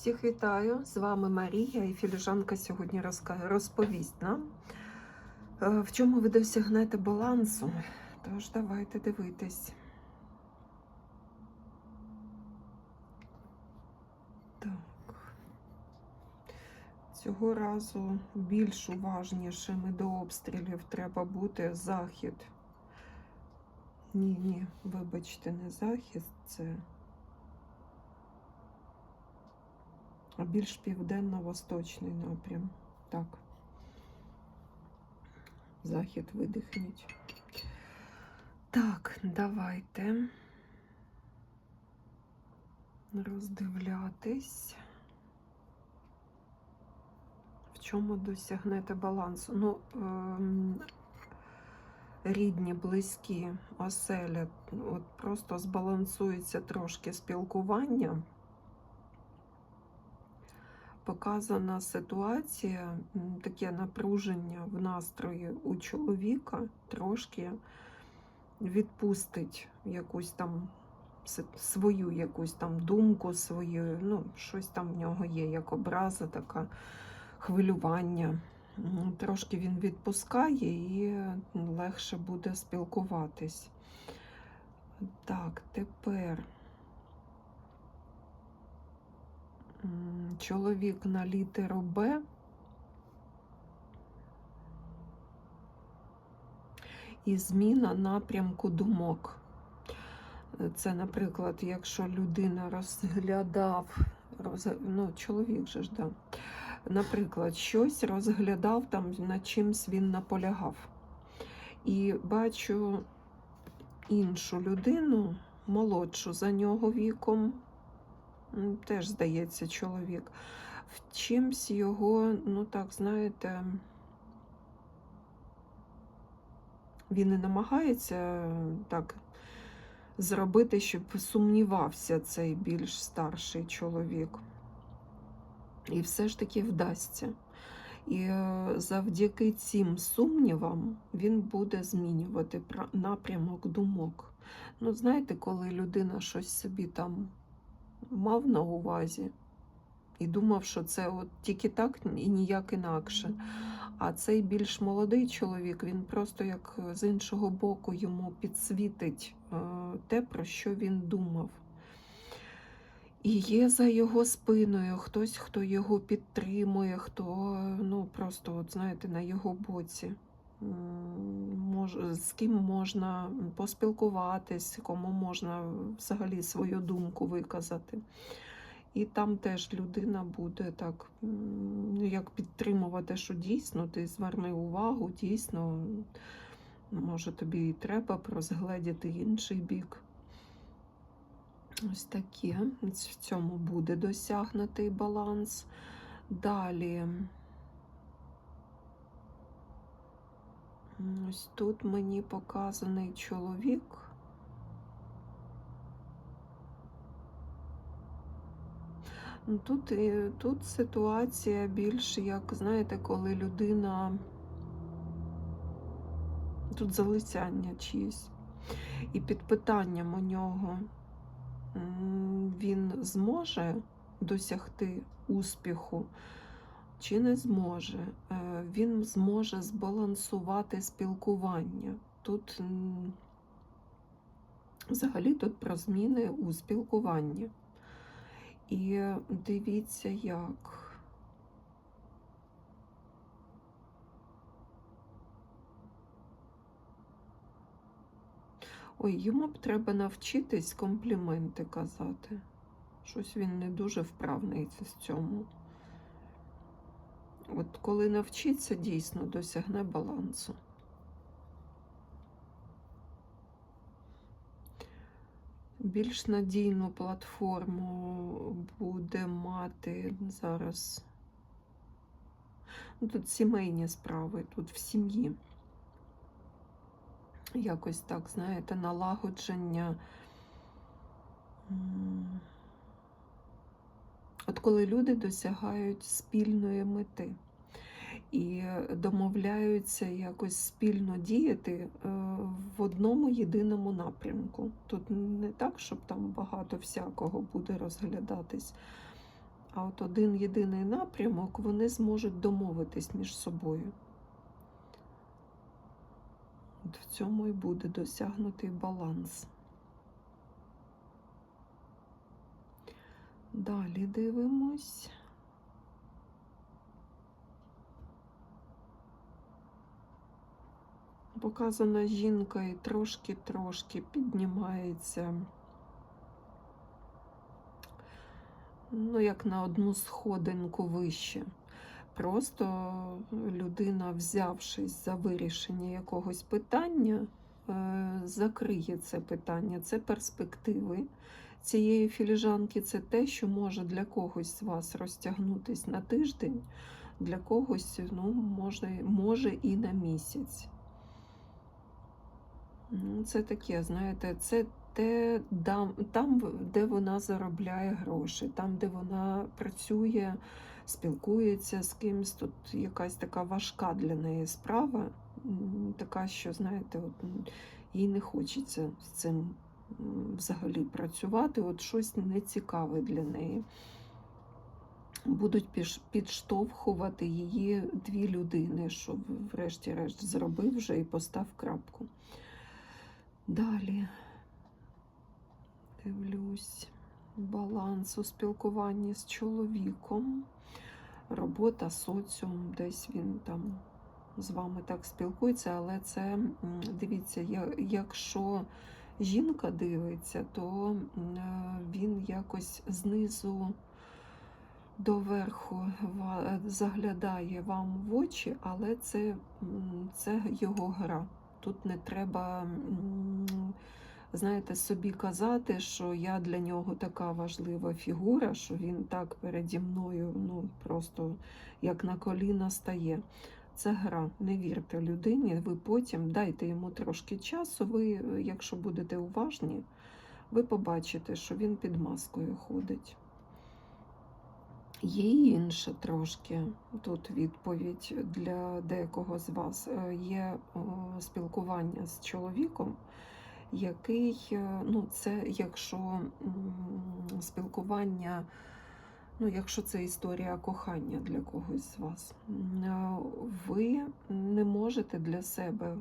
Всіх вітаю! З вами Марія і філіжанка сьогодні розповість нам, е, в чому ви досягнете балансу. Тож давайте дивитись. Так. Цього разу більш уважнішими до обстрілів треба бути захід. Ні, ні, вибачте, не захід, це. а більш південно-восточний напрям. Так. Захід видихніть. Так, давайте роздивлятись. В чому досягнете балансу? Ну, ем, рідні, близькі, оселя, от просто збалансується трошки спілкування показана ситуація, таке напруження в настрої у чоловіка трошки відпустить якусь там свою якусь там думку, свою, ну, щось там в нього є, як образа, така хвилювання. Трошки він відпускає і легше буде спілкуватись. Так, тепер. Чоловік на літеру Б. І зміна напрямку думок. Це, наприклад, якщо людина розглядав, роз... ну, чоловік же ж, да. наприклад, щось розглядав, там над чимсь він наполягав. І бачу іншу людину, молодшу за нього віком, теж здається, чоловік. В чимсь його, ну так, знаєте, він і намагається так зробити, щоб сумнівався цей більш старший чоловік. І все ж таки вдасться. І е, завдяки цим сумнівам він буде змінювати напрямок думок. Ну, знаєте, коли людина щось собі там мав на увазі і думав, що це от тільки так і ніяк інакше. А цей більш молодий чоловік, він просто як з іншого боку йому підсвітить е, те, про що він думав. І є за його спиною хтось, хто його підтримує, хто ну, просто, от, знаєте, на його боці. З ким можна поспілкуватись, кому можна взагалі свою думку виказати. І там теж людина буде так, як підтримувати, що дійсно ти зверни увагу, дійсно, може тобі і треба розгледіти інший бік. Ось таке. В цьому буде досягнутий баланс. Далі. Ось тут мені показаний чоловік. Ну, Тут, тут ситуація більш як, знаєте, коли людина. Тут залицяння чиїсь. І під питанням у нього він зможе досягти успіху чи не зможе. Е, Він зможе збалансувати спілкування. Тут взагалі тут про зміни у спілкуванні. І дивіться, як. Ой, йому б треба навчитись компліменти казати. Щось він не дуже вправний в цьому. От коли навчиться, дійсно досягне балансу. Більш надійну платформу буде мати зараз. Ну, тут сімейні справи, тут в сім'ї. Якось так, знаєте, налагодження. От коли люди досягають спільної мети і домовляються якось спільно діяти е, в одному єдиному напрямку. Тут не так, щоб там багато всякого буде розглядатись, А от один єдиний напрямок вони зможуть домовитись між собою. От в цьому і буде досягнутий баланс. Далі дивимось. Показана жінка і трошки-трошки піднімається, ну, як на одну сходинку вище. Просто людина, взявшись за вирішення якогось питання, е, закриє це питання, це перспективи цієї філіжанки, це те, що може для когось з вас розтягнутись на тиждень, для когось ну, може, може і на місяць. Ну, Це таке, знаєте, це те, там, де вона заробляє гроші, там, де вона працює, спілкується з кимсь. Тут якась така важка для неї справа, така, що, знаєте, от, їй не хочеться з цим взагалі працювати, от щось нецікаве для неї. Будуть підштовхувати її дві людини, що врешті-решт зробив вже і постав крапку. Далі дивлюсь баланс у спілкуванні з чоловіком, робота, соціум, десь він там з вами так спілкується, але це, дивіться, якщо жінка дивиться, то е, він якось знизу до верху заглядає вам в очі, але це, це його гра. Тут не треба, знаєте, собі казати, що я для нього така важлива фігура, що він так переді мною, ну просто як на коліна стає. Це гра. Не вірте людині, ви потім дайте йому трошки часу. Ви, е, якщо будете уважні, ви побачите, що він під маскою ходить. Є й інше трошки. Тут відповідь для декого з вас. Е, Є спілкування з чоловіком, який, е, ну, це якщо спілкування, ну, якщо це історія кохання для когось з вас, ви не можете для себе.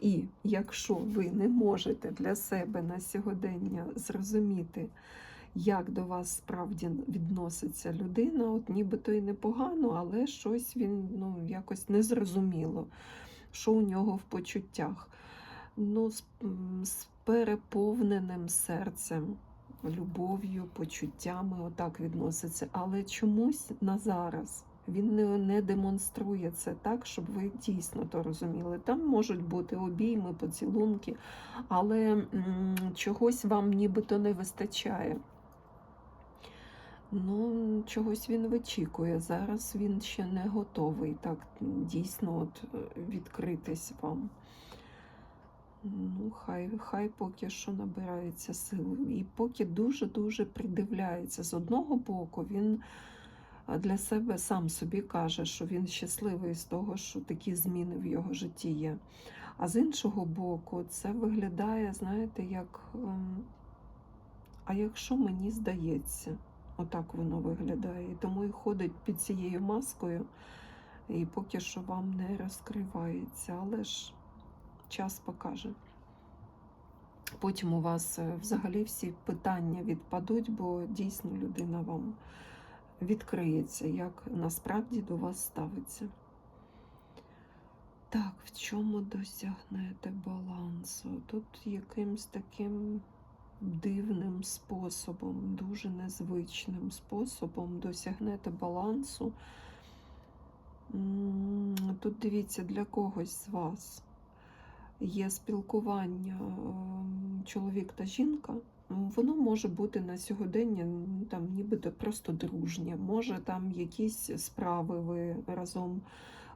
І якщо ви не можете для себе на сьогодення зрозуміти, як до вас справді відноситься людина, от нібито і непогано, але щось він ну, якось незрозуміло, що у нього в почуттях. Ну, з, з переповненим серцем, любов'ю, почуттями, отак відноситься. Але чомусь на зараз він не, не демонструє це так, щоб ви дійсно то розуміли. Там можуть бути обійми, поцілунки, але м, чогось вам нібито не вистачає. Ну, чогось він вичікує. Зараз він ще не готовий так дійсно от, відкритись вам. Ну, хай, хай поки що набирається сил. І поки дуже-дуже придивляється. З одного боку, він для себе сам собі каже, що він щасливий з того, що такі зміни в його житті є. А з іншого боку, це виглядає, знаєте, як. ем, А якщо мені здається, отак воно виглядає. І тому і ходить під цією маскою, і поки що вам не розкривається, але ж час покаже. Потім у вас е, взагалі всі питання відпадуть, бо дійсно людина вам відкриється, як насправді до вас ставиться. Так, в чому досягнете балансу? Тут якимсь таким дивним способом, дуже незвичним способом досягнете балансу. Тут дивіться, для когось з вас є спілкування ем, чоловік та жінка. Воно може бути на сьогодення там нібито просто дружнє. Може там якісь справи ви разом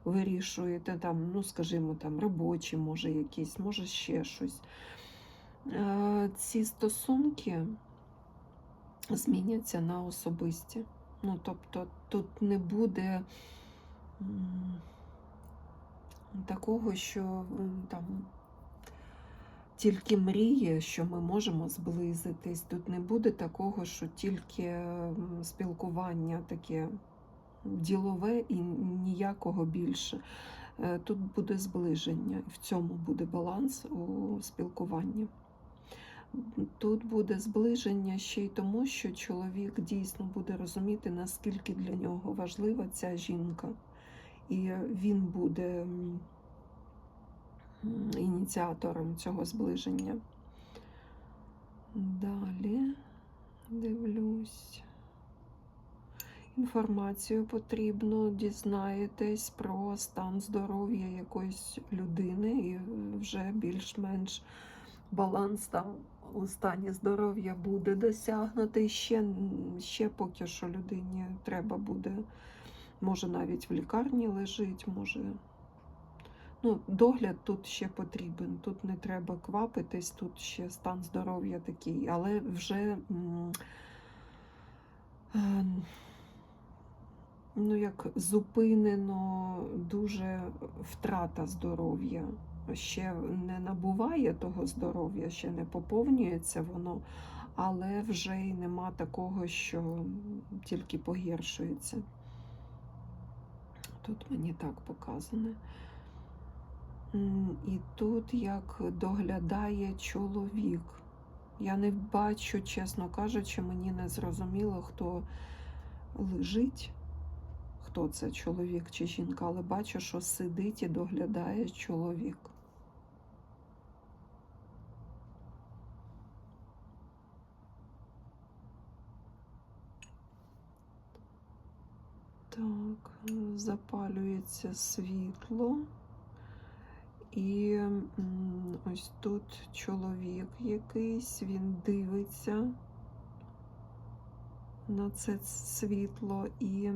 вирішуєте, там, ну скажімо, там робочі, може якісь, може ще щось. Е, Ці стосунки зміняться на особисті. Ну, тобто тут не буде такого, що там тільки мріє, що ми можемо зблизитись. Тут не буде такого, що тільки спілкування таке ділове і ніякого більше. Е, Тут буде зближення, в цьому буде баланс у спілкуванні. Тут буде зближення ще й тому, що чоловік дійсно буде розуміти, наскільки для нього важлива ця жінка. І він буде ініціатором цього зближення. Далі дивлюсь. Інформацію потрібно дізнаєтесь про стан здоров'я якоїсь людини, і вже більш-менш баланс там у стані здоров'я буде досягнутий. Ще, ще поки що людині треба буде, може навіть в лікарні лежить, може. Ну, догляд тут ще потрібен. Тут не треба квапитись, тут ще стан здоров'я такий, але вже. е, ну, як зупинено дуже втрата здоров'я. Ще не набуває того здоров'я, ще не поповнюється воно, але вже й нема такого, що тільки погіршується. Тут мені так показане. І тут як доглядає чоловік. Я не бачу, чесно кажучи, мені не зрозуміло, хто лежить, хто це чоловік чи жінка, але бачу, що сидить і доглядає чоловік. Так, запалюється світло. І ось тут чоловік якийсь, він дивиться на це світло і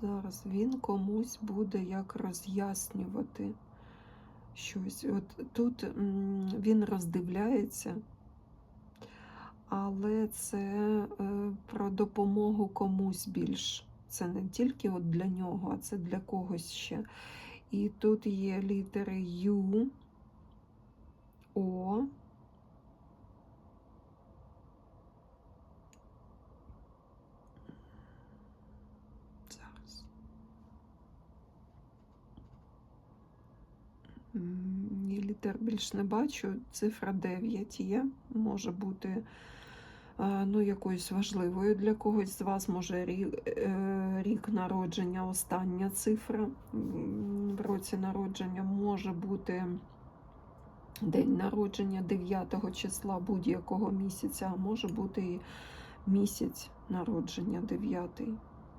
зараз він комусь буде як роз'яснювати щось. От тут він роздивляється, але це е, про допомогу комусь більш. Це не тільки от для нього, а це для когось ще. І тут є літери Ю, О. Зараз. М, літер більш не бачу. Цифра 9 є. Може бути ну, якоюсь важливою для когось з вас. Може рік, рік народження, остання цифра в році народження може бути день народження 9 числа будь-якого місяця, а може бути і місяць народження 9,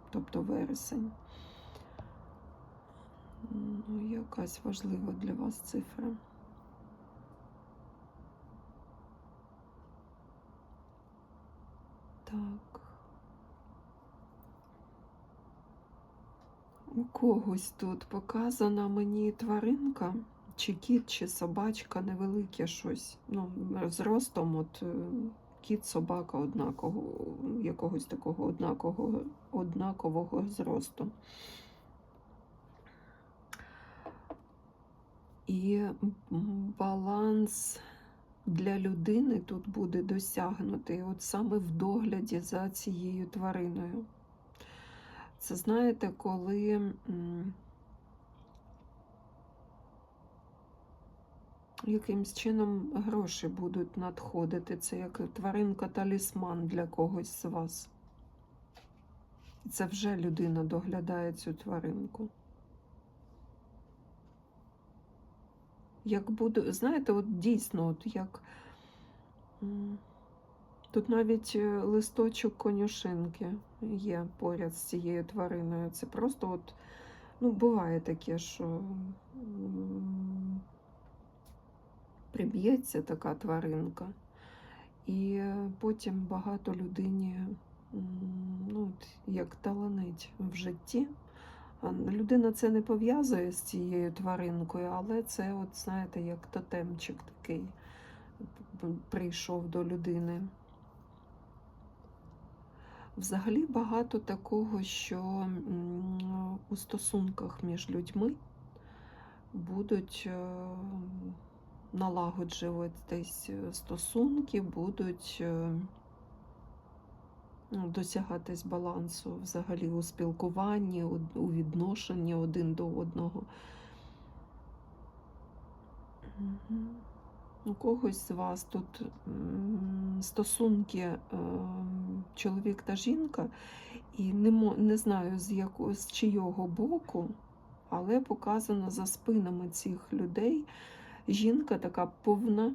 тобто вересень. Ну, якась важлива для вас цифра. Так. У когось тут показана мені тваринка, чи кіт, чи собачка, невелике щось. Ну, зростом, от е, кіт, собака однакового, якогось такого однакового, однакового зросту. І баланс для людини тут буде досягнутий от саме в догляді за цією твариною. Це знаєте, коли якимсь чином гроші будуть надходити. Це як тваринка-талісман для когось з вас. Це вже людина доглядає цю тваринку. Як буде, знаєте, от дійсно, от як тут навіть е, листочок конюшинки є поряд з цією твариною. Це просто от, ну, буває таке, що приб'ється така тваринка, і потім багато людині, ну, от, як таланить в житті. Людина це не пов'язує з цією тваринкою, але це, от, знаєте, як тотемчик такий прийшов до людини. Взагалі багато такого, що у стосунках між людьми будуть е, налагоджуватись стосунки, будуть е, досягатись балансу взагалі у спілкуванні, у, відношенні один до одного. У когось з вас тут стосунки ем, чоловік та жінка, і не, не знаю з якого з чийого боку, але показано за спинами цих людей. Жінка така повна,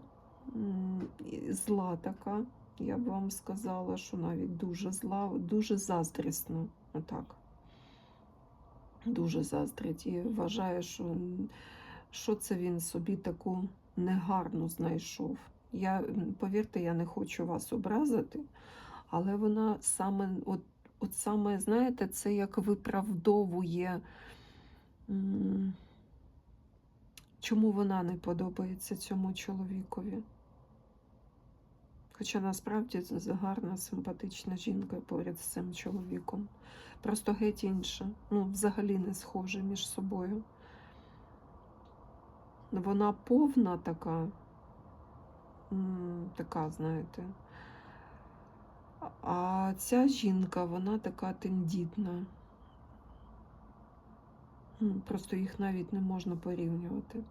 зла така. Я б вам сказала, що навіть дуже зла, дуже заздрісна. Отак. Дуже заздрить і вважає, що, що це він собі таку негарну знайшов. Я, повірте, я не хочу вас образити, але вона саме, от, от саме, знаєте, це як виправдовує, чому вона не подобається цьому чоловікові. Хоча насправді це гарна, симпатична жінка поряд з цим чоловіком. Просто геть інша. Ну, взагалі не схожі між собою. Вона повна така, така, знаєте. А ця жінка, вона така тендітна. Просто їх навіть не можна порівнювати.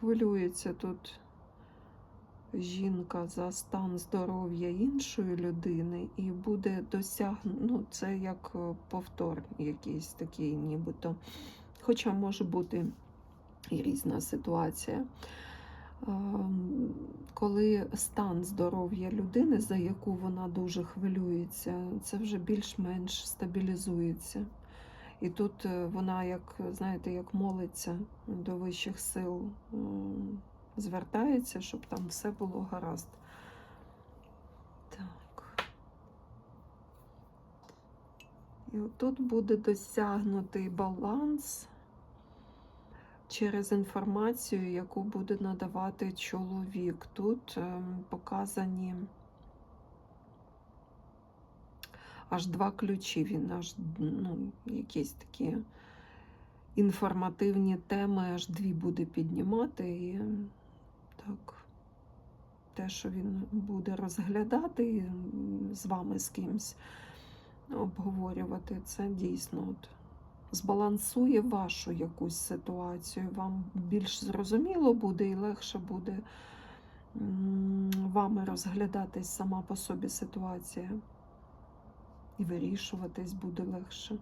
Хвилюється тут жінка за стан здоров'я іншої людини і буде досягнути, ну, це як е, повтор якийсь такий, нібито. Хоча може бути і різна ситуація. Ем, Коли стан здоров'я людини, за яку вона дуже хвилюється, це вже більш-менш стабілізується. І тут е, вона, як знаєте, як молиться до вищих сил, звертається, щоб там все було гаразд. Так. І тут буде досягнутий баланс через інформацію, яку буде надавати чоловік. Тут ем, показані аж два ключі. Він аж ну, якісь такі інформативні теми, аж дві буде піднімати. І так, те, що він буде розглядати з вами з кимсь обговорювати, це дійсно от, збалансує вашу якусь ситуацію. Вам більш зрозуміло буде і легше буде вами розглядатись сама по собі ситуація. І вирішуватись буде легше.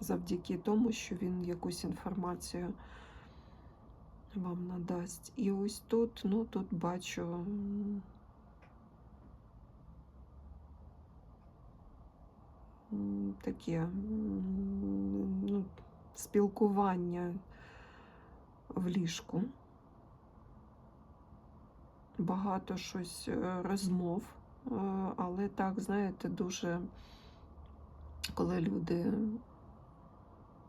Завдяки тому, що він якусь інформацію вам надасть. І ось тут, ну тут бачу таке ну, спілкування в ліжку. Багато щось е, розмов, але так, знаєте, дуже коли люди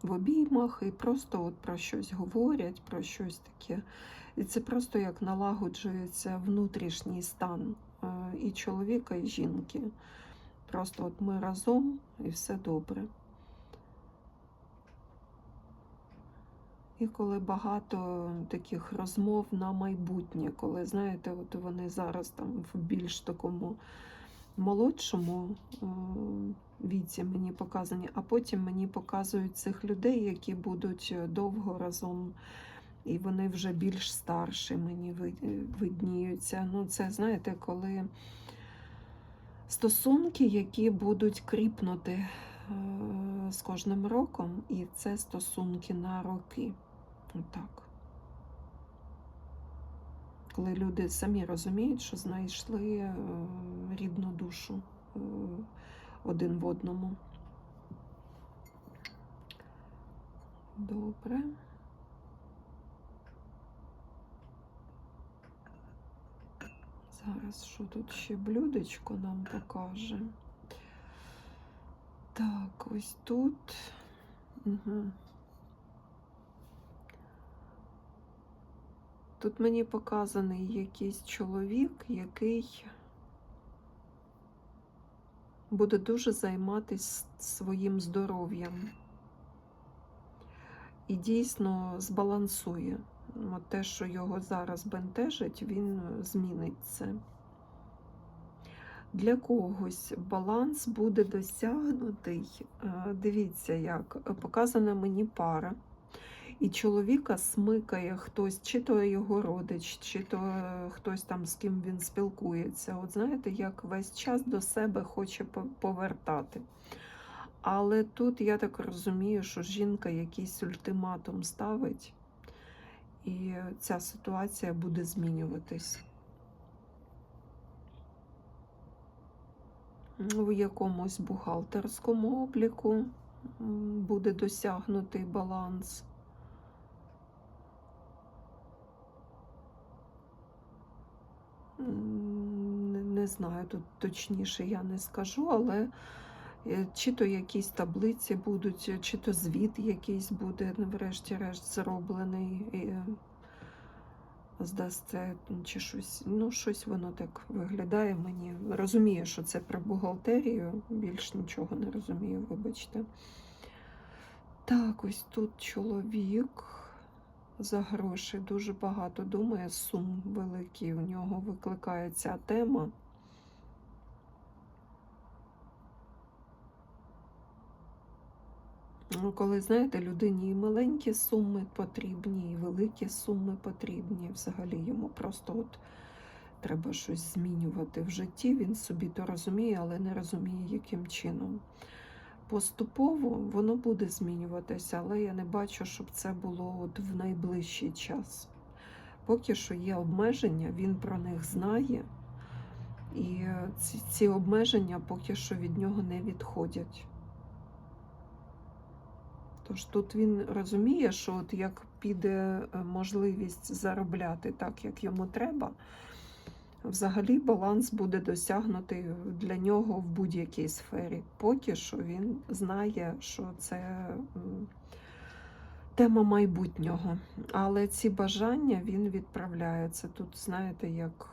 в обіймах і просто от про щось говорять, про щось таке. І це просто як налагоджується внутрішній стан е, і чоловіка, і жінки. Просто от ми разом і все добре. Коли багато таких розмов на майбутнє, коли, знаєте, от вони зараз там в більш такому молодшому е, віці мені показані, а потім мені показують цих людей, які будуть довго разом, і вони вже більш старші мені видніються. Ну, це знаєте, коли стосунки, які будуть кріпнути е, з кожним роком, і це стосунки на роки. Отак. Коли люди самі розуміють, що знайшли е, рідну душу е, один в одному. Добре. Зараз що тут ще блюдечко нам покаже? Так, ось тут. Угу. Тут мені показаний якийсь чоловік, який буде дуже займатися своїм здоров'ям. І дійсно збалансує. От те, що його зараз бентежить, він змінить це. Для когось баланс буде досягнутий. Е, Дивіться, як показана мені пара. І чоловіка смикає хтось, чи то його родич, чи то е, хтось там, з ким він спілкується. От знаєте, як весь час до себе хоче повертати. Але тут я так розумію, що жінка якийсь ультиматум ставить, і ця ситуація буде змінюватись. В якомусь бухгалтерському обліку буде досягнутий баланс. Не, знаю, тут точніше я не скажу, але е, чи то якісь таблиці будуть, е, чи то звіт якийсь буде, ну, врешті-решт, зроблений. І, е, здасться, чи щось. Ну, щось воно так виглядає мені. Розумію, що це про бухгалтерію, більш нічого не розумію, вибачте. Так, ось тут чоловік за гроші дуже багато думає, сум великий у нього викликає ця тема. Ну, Коли, знаєте, людині і маленькі суми потрібні, і великі суми потрібні. Взагалі йому просто от треба щось змінювати в житті. Він собі то розуміє, але не розуміє, яким чином. Поступово воно буде змінюватися, але я не бачу, щоб це було от в найближчий час. Поки що є обмеження, він про них знає, і ці, ці обмеження поки що від нього не відходять. Тож тут він розуміє, що от як піде е, можливість заробляти так, як йому треба, взагалі баланс буде досягнутий для нього в будь-якій сфері. Поки що він знає, що це тема майбутнього. Але ці бажання він відправляє. Це тут, знаєте, як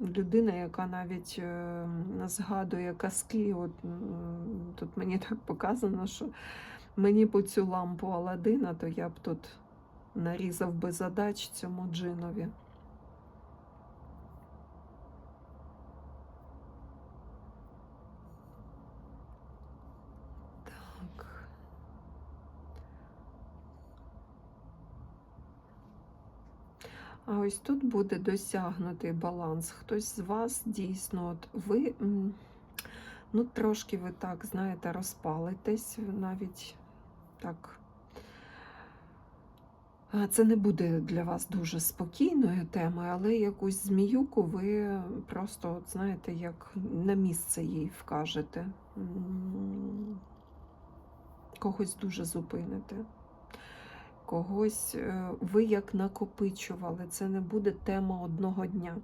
людина, яка навіть е, згадує казки. От, тут мені так показано, що мені по цю лампу Аладдина, то я б тут нарізав би задач цьому джинові. Так. А ось тут буде досягнутий баланс. Хтось з вас дійсно, от ви ну, трошки ви так, знаєте, розпалитесь, навіть так. Це не буде для вас дуже спокійною темою, але якусь зміюку ви просто, от, знаєте, як на місце їй вкажете. Когось дуже зупините когось е, ви як накопичували. Це не буде тема одного дня.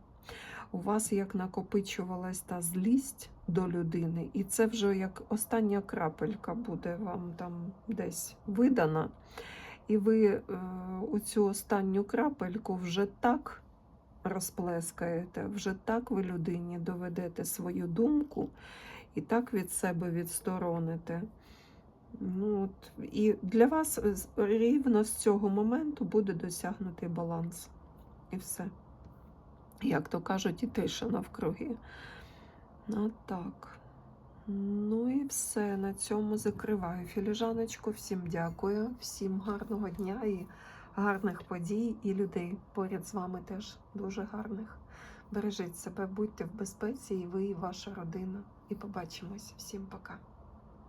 У вас як накопичувалась та злість до людини, і це вже як остання крапелька буде вам там десь видана. І ви е, оцю останню крапельку вже так розплескаєте, вже так ви людині доведете свою думку і так від себе відстороните. Ну, от, І для вас рівно з цього моменту буде досягнутий баланс. І все. Як то кажуть, і тиша навкруги. От так. Ну і все. На цьому закриваю філіжаночку. Всім дякую, всім гарного дня і гарних подій, і людей поряд з вами теж дуже гарних. Бережіть себе, будьте в безпеці, і ви, і ваша родина. І побачимось. Всім пока.